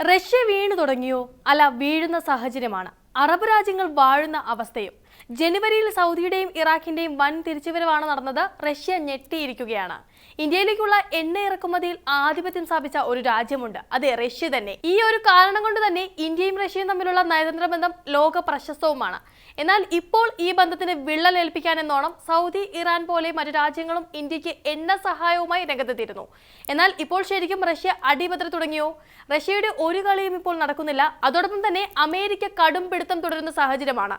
Russia വീണു തുടങ്ങിയോ? അല്ല വീഴുന്ന സാഹചര്യമാണ്. അറബ് രാജ്യങ്ങൾ വാഴുന്ന അവസ്ഥയും ജനുവരിയിൽ സൗദിയുടെയും ഇറാഖിന്റെയും വൻ തിരിച്ചുവരവാണ് നടന്നത്. റഷ്യ ഞെട്ടിയിരിക്കുകയാണ്. ഇന്ത്യയിലേക്കുള്ള എണ്ണ ഇറക്കുമതിയിൽ ആധിപത്യം സ്ഥാപിച്ച ഒരു രാജ്യമുണ്ട്. അത് റഷ്യ തന്നെ. ഈ ഒരു കാരണം കൊണ്ട് തന്നെ ഇന്ത്യയും റഷ്യയും തമ്മിലുള്ള നയതന്ത്ര ബന്ധം ലോക പ്രശസ്തവുമാണ്. എന്നാൽ ഇപ്പോൾ ഈ ബന്ധത്തിന് വിള്ളലേൽപ്പിക്കാൻ എന്നോണം സൗദി ഇറാൻ പോലെ മറ്റു രാജ്യങ്ങളും ഇന്ത്യയ്ക്ക് എണ്ണ സഹായവുമായി രംഗത്തെത്തിയിരുന്നു. എന്നാൽ ഇപ്പോൾ ശരിക്കും റഷ്യ അടിപത്ര തുടങ്ങിയോ? റഷ്യയുടെ ഒരു കളിയും ഇപ്പോൾ നടക്കുന്നില്ല. അതോടൊപ്പം തന്നെ അമേരിക്ക കടും പിടുത്തം തുടരുന്ന സാഹചര്യമാണ്.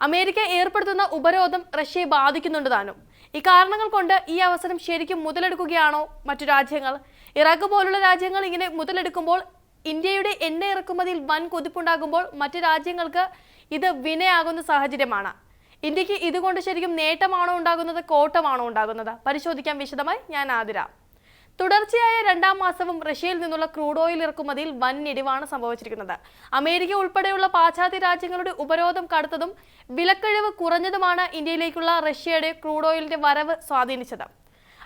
അമേരിക്ക ഏർപ്പെടുത്തുന്ന ഉപരോധം റഷ്യയെ ബാധിക്കുന്നുണ്ട് താനും. ഈ കാരണങ്ങൾ കൊണ്ട് ഈ അവസരം ശരിക്കും മുതലെടുക്കുകയാണോ മറ്റു രാജ്യങ്ങൾ? ഇറാഖ് പോലുള്ള രാജ്യങ്ങൾ ഇങ്ങനെ മുതലെടുക്കുമ്പോൾ ഇന്ത്യയുടെ എണ്ണ ഇറക്കുമതിയിൽ വൻ കുതിപ്പുണ്ടാകുമ്പോൾ മറ്റു രാജ്യങ്ങൾക്ക് ഇത് വിനയാകുന്ന സാഹചര്യമാണ്. ഇന്ത്യയ്ക്ക് ഇതുകൊണ്ട് ശരിക്കും നേട്ടമാണോ ഉണ്ടാകുന്നത് കോട്ടമാണോ ഉണ്ടാകുന്നത്? പരിശോധിക്കാൻ വിശദമായി. ഞാൻ ആതിര. തുടർച്ചയായ രണ്ടാം മാസവും റഷ്യയിൽ നിന്നുള്ള ക്രൂഡ് ഓയിൽ ഇറക്കുമതിയിൽ വൻ ഇടിവാണ് സംഭവിച്ചിരിക്കുന്നത്. അമേരിക്ക ഉൾപ്പെടെയുള്ള പാശ്ചാത്യ രാജ്യങ്ങളുടെ ഉപരോധം കടുത്തതും വിലക്കിഴിവ് കുറഞ്ഞതുമാണ് ഇന്ത്യയിലേക്കുള്ള റഷ്യയുടെ ക്രൂഡ് ഓയിലിന്റെ വരവ് സ്വാധീനിച്ചത്.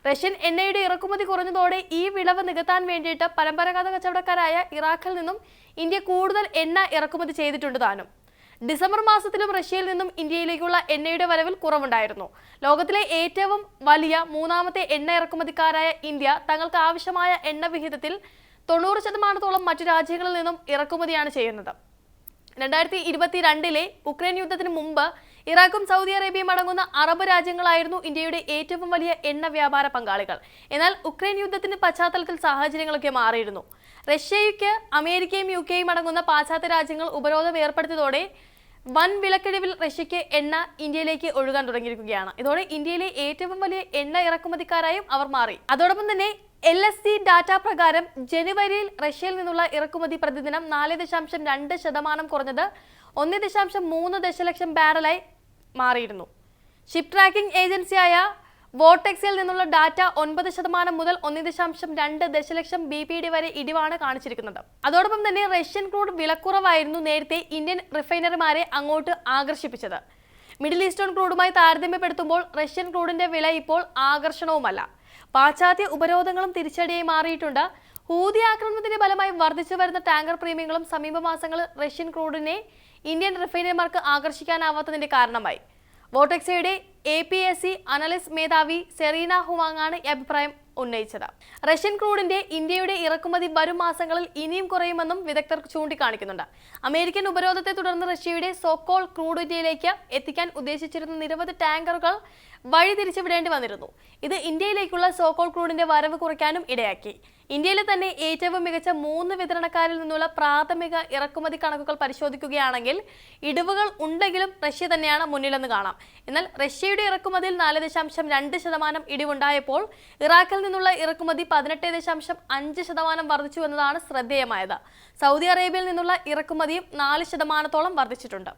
റഷ്യൻ എണ്ണയുടെ ഇറക്കുമതി കുറഞ്ഞതോടെ ഈ വിളവ് നികത്താൻ വേണ്ടിയിട്ട് പരമ്പരാഗത കച്ചവടക്കാരായ ഇറാഖിൽ നിന്നും ഇന്ത്യ കൂടുതൽ എണ്ണ ഇറക്കുമതി ചെയ്തിട്ടുണ്ട് താനും. ഡിസംബർ മാസത്തിലും റഷ്യയിൽ നിന്നും ഇന്ത്യയിലേക്കുള്ള എണ്ണയുടെ വരവിൽ കുറവുണ്ടായിരുന്നു. ലോകത്തിലെ ഏറ്റവും വലിയ മൂന്നാമത്തെ എണ്ണ ഇറക്കുമതിക്കാരായ ഇന്ത്യ തങ്ങൾക്ക് ആവശ്യമായ എണ്ണ വിഹിതത്തിൽ തൊണ്ണൂറ് ശതമാനത്തോളം മറ്റു രാജ്യങ്ങളിൽ നിന്നും ഇറക്കുമതിയാണ് ചെയ്യുന്നത്. രണ്ടായിരത്തി ഇരുപത്തിരണ്ടിലെ ഉക്രൈൻ യുദ്ധത്തിന് മുമ്പ് ഇറാഖും സൗദി അറേബ്യയും അടങ്ങുന്ന അറബ് രാജ്യങ്ങളായിരുന്നു ഇന്ത്യയുടെ ഏറ്റവും വലിയ എണ്ണ വ്യാപാര പങ്കാളികൾ. എന്നാൽ ഉക്രൈൻ യുദ്ധത്തിന്റെ പശ്ചാത്തലത്തിൽ സാഹചര്യങ്ങളൊക്കെ മാറിയിരുന്നു. റഷ്യയ്ക്ക് അമേരിക്കയും യു കെയും അടങ്ങുന്ന പാശ്ചാത്യ രാജ്യങ്ങൾ ഉപരോധം ഏർപ്പെടുത്തിയതോടെ വൻ വിലക്കിഴിവിൽ റഷ്യയ്ക്ക് എണ്ണ ഇന്ത്യയിലേക്ക് ഒഴുകാൻ തുടങ്ങിയിരിക്കുകയാണ്. ഇതോടെ ഇന്ത്യയിലെ ഏറ്റവും വലിയ എണ്ണ ഇറക്കുമതിക്കാരായും അവർ മാറി. അതോടൊപ്പം തന്നെ എൽ എസ് സി ഡാറ്റ പ്രകാരം ജനുവരിയിൽ റഷ്യയിൽ നിന്നുള്ള ഇറക്കുമതി പ്രതിദിനം നാല് ദശാംശം രണ്ട് ശതമാനം കുറഞ്ഞത് ഒന്ന് ദശാംശം മൂന്ന് ദശലക്ഷം ബാരലായി മാറിയിരുന്നു. ഷിപ്പ് ട്രാക്കിംഗ് ഏജൻസിയായ വോട്ടെക്സിൽ നിന്നുള്ള ഡാറ്റ ഒൻപത് ശതമാനം മുതൽ ഒന്ന് ദശാംശം രണ്ട് ദശലക്ഷം ബി പി ഡി വരെ ഇടിവാണ് കാണിച്ചിരിക്കുന്നത്. അതോടൊപ്പം തന്നെ റഷ്യൻ ക്രൂഡ് വിലക്കുറവായിരുന്നു നേരത്തെ ഇന്ത്യൻ റിഫൈനറിമാരെ അങ്ങോട്ട് ആകർഷിപ്പിച്ചത്. മിഡിൽ ഈസ്റ്റേൺ ക്രൂഡുമായി താരതമ്യപ്പെടുത്തുമ്പോൾ റഷ്യൻ ക്രൂഡിന്റെ വില ഇപ്പോൾ ആകർഷണവുമല്ല. പാശ്ചാത്യ ഉപരോധങ്ങളും തിരിച്ചടിയായി മാറിയിട്ടുണ്ട്. ഹൂതി ആക്രമണത്തിന്റെ ഫലമായി വർദ്ധിച്ചു വരുന്ന ടാങ്കർ പ്രീമിയങ്ങളും സമീപ മാസങ്ങളിൽ റഷ്യൻ ക്രൂഡിനെ ഇന്ത്യൻ റിഫൈനർമാർക്ക് ആകർഷിക്കാനാവാത്തതിന്റെ കാരണമായി. വോട്ടെക്സയുടെ A P S C analyst മേധാവി സെറീന ഹുവാങ്ങാണ് അഭിപ്രായം ഉന്നയിച്ചത്. റഷ്യൻ ക്രൂഡിന്റെ ഇന്ത്യയുടെ ഇറക്കുമതി വരും മാസങ്ങളിൽ ഇനിയും കുറയുമെന്നും വിദഗ്ധർ ചൂണ്ടിക്കാണിക്കുന്നുണ്ട്. അമേരിക്കൻ ഉപരോധത്തെ തുടർന്ന് റഷ്യയുടെ സോക്കോൾ ക്രൂഡ് ഇന്ത്യയിലേക്ക് എത്തിക്കാൻ ഉദ്ദേശിച്ചിരുന്ന നിരവധി ടാങ്കറുകൾ വഴി തിരിച്ചുവിടേണ്ടി വന്നിരുന്നു. ഇത് ഇന്ത്യയിലേക്കുള്ള സോക്കോൾ ക്രൂഡിന്റെ വരവ് കുറയ്ക്കാനും ഇടയാക്കി. ഇന്ത്യയിലെ തന്നെ ഏറ്റവും മികച്ച മൂന്ന് വിതരണക്കാരിൽ നിന്നുള്ള പ്രാഥമിക ഇറക്കുമതി കണക്കുകൾ പരിശോധിക്കുകയാണെങ്കിൽ ഇടിവുകൾ ഉണ്ടെങ്കിലും റഷ്യ തന്നെയാണ് മുന്നിലെന്ന് കാണാം. എന്നാൽ റഷ്യയുടെ ഇറക്കുമതിയിൽ നാല് ദശാംശം രണ്ട് ശതമാനം ഇടിവുണ്ടായപ്പോൾ ഇറാഖിൽ നിന്നുള്ള ഇറക്കുമതി പതിനെട്ട് ദശാംശം അഞ്ച് ശതമാനം വർദ്ധിച്ചു എന്നതാണ് ശ്രദ്ധേയമായത്. സൗദി അറേബ്യയിൽ നിന്നുള്ള ഇറക്കുമതിയും നാല് ശതമാനത്തോളം വർദ്ധിച്ചിട്ടുണ്ട്.